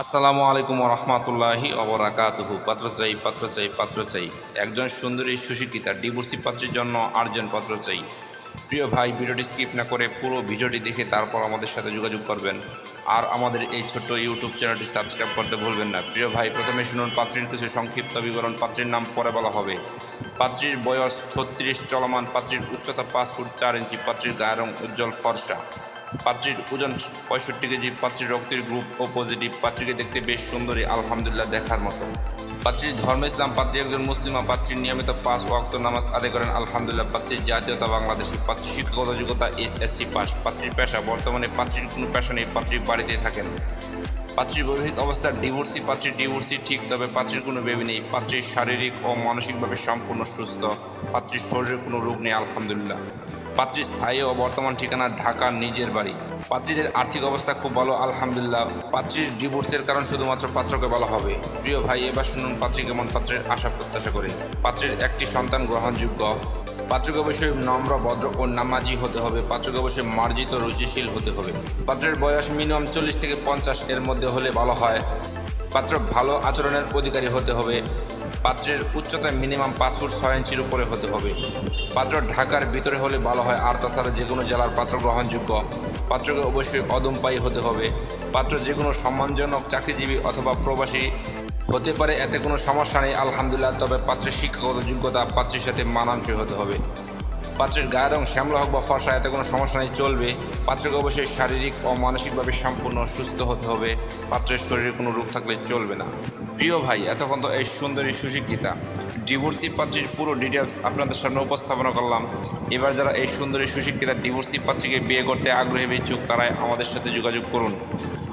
আসসালামু আলাইকুম রহমতুল্লাহি অবরাকাতুহু পাত্র চাই পাত্র চাই পাত্র চাই একজন সুন্দরী, সুশিক্ষিতা, ডিভোর্সি পাত্রের জন্য আটজন পাত্র চাই প্রিয় ভাই, ভিডিওটি স্কিপ না করে পুরো ভিডিওটি দেখে তারপর আমাদের সাথে যোগাযোগ করবেন। আর আমাদের এই ছোট্ট ইউটিউব চ্যানেলটি সাবস্ক্রাইব করতে ভুলবেন না। প্রিয় ভাই, প্রথমে শুনুন পাত্রীর কিছু সংক্ষিপ্ত বিবরণ। পাত্রীর নাম পরে বলা হবে। পাত্রীর বয়স ছত্রিশ, চলমান পাত্রীর উচ্চতা পাঁচ ফুট চার ইঞ্চি, পাত্রীর গায়ের রং উজ্জ্বল ফর্সা। পাত্রীর ওজন পঁয়ষট্টি কেজি, পাত্রীর রক্তের গ্রুপ ও পজিটিভ পাত্রীকে দেখতে বেশ সুন্দরী, আলহামদুলিল্লাহ দেখার মতো। পাত্রীর ধর্ম ইসলাম, পাত্রী একজন মুসলিমা পাত্রীর নিয়মিত পাঁচ ওয়াক্ত নামাজ আদায় করেন। আলহামদুলিল্লাহ পাত্রীর জাতীয়তা বাংলাদেশী পাত্রীর শিক্ষাগত যোগ্যতা এস এসসি পাস পাত্রীর পেশা, বর্তমানে পাত্রীর কোনো পেশা নেই পাত্রীর বাড়িতে থাকেন। পাত্রীর বৈবাহিক অবস্থার ডিভোর্সি পাত্রীর ডিভোর্সি ঠিক, তবে পাত্রীর কোনো বেবি নেই। পাত্রীর শারীরিক ও মানসিকভাবে সম্পূর্ণ সুস্থ। পাত্রীর শরীরে কোনো রোগ নেই, আলহামদুলিল্লাহ। পাত্রীর স্থায়ী ও বর্তমান ঠিকানা ঢাকার নিজের বাড়ি। পাত্রীদের আর্থিক অবস্থা খুব ভালো, আলহামদুলিল্লাহ। পাত্রীর ডিভোর্সের কারণ শুধুমাত্র পাত্রকে বলা হবে। প্রিয় ভাই, এবার শুনুন পাত্রী কেমন পাত্রের আশা প্রত্যাশা করে। পাত্রের একটি সন্তান গ্রহণযোগ্য। পাত্রকে অবশ্যই নম্র, ভদ্র ও নামাজি হতে হবে। পাত্রকে অবশ্যই মার্জিত, রুচিশীল হতে হবে। পাত্রের বয়স মিনিমাম চল্লিশ থেকে পঞ্চাশ এর মধ্যে হলে ভালো হয়। পাত্র ভালো আচরণের অধিকারী হতে হবে। পাত্রের উচ্চতা মিনিমাম পাঁচ ফুট ছয় ইঞ্চির উপরে হতে হবে। পাত্র ঢাকার ভিতরে হলে ভালো হয়, আর তাছাড়া যে কোনো জেলার পাত্র গ্রহণযোগ্য। পাত্রকে অবশ্যই অদম্পায়ী হতে হবে। পাত্র যে কোনো সম্মানজনক চাকরিজীবী অথবা প্রবাসী হতে পারে, এতে কোনো সমস্যা নেই, আলহামদুলিল্লাহ। তবে পাত্রের শিক্ষাগত যোগ্যতা পাত্রের সাথে মানানসই হতে হবে। পাত্রের গায়ের রং, শ্যামলা হোক বা ফর্সা, এতে কোনো সমস্যা নেই, চলবে। পাত্রকে অবশ্যই শারীরিক ও মানসিকভাবে সম্পূর্ণ সুস্থ হতে হবে। পাত্রের শরীরে কোনো রোগ থাকলে চলবে না। প্রিয় ভাই, এতক্ষণ তো এই সুন্দরী সুশিক্ষিতা। ডিভোর্সি পাত্রীর পুরো ডিটেলস আপনাদের সামনে উপস্থাপনা করলাম। এবার যারা এই সুন্দরী সুশিক্ষিতা ডিভোর্সি পাত্রীকে বিয়ে করতে আগ্রহী, ইচ্ছুক, তারাই আমাদের সাথে যোগাযোগ করুন।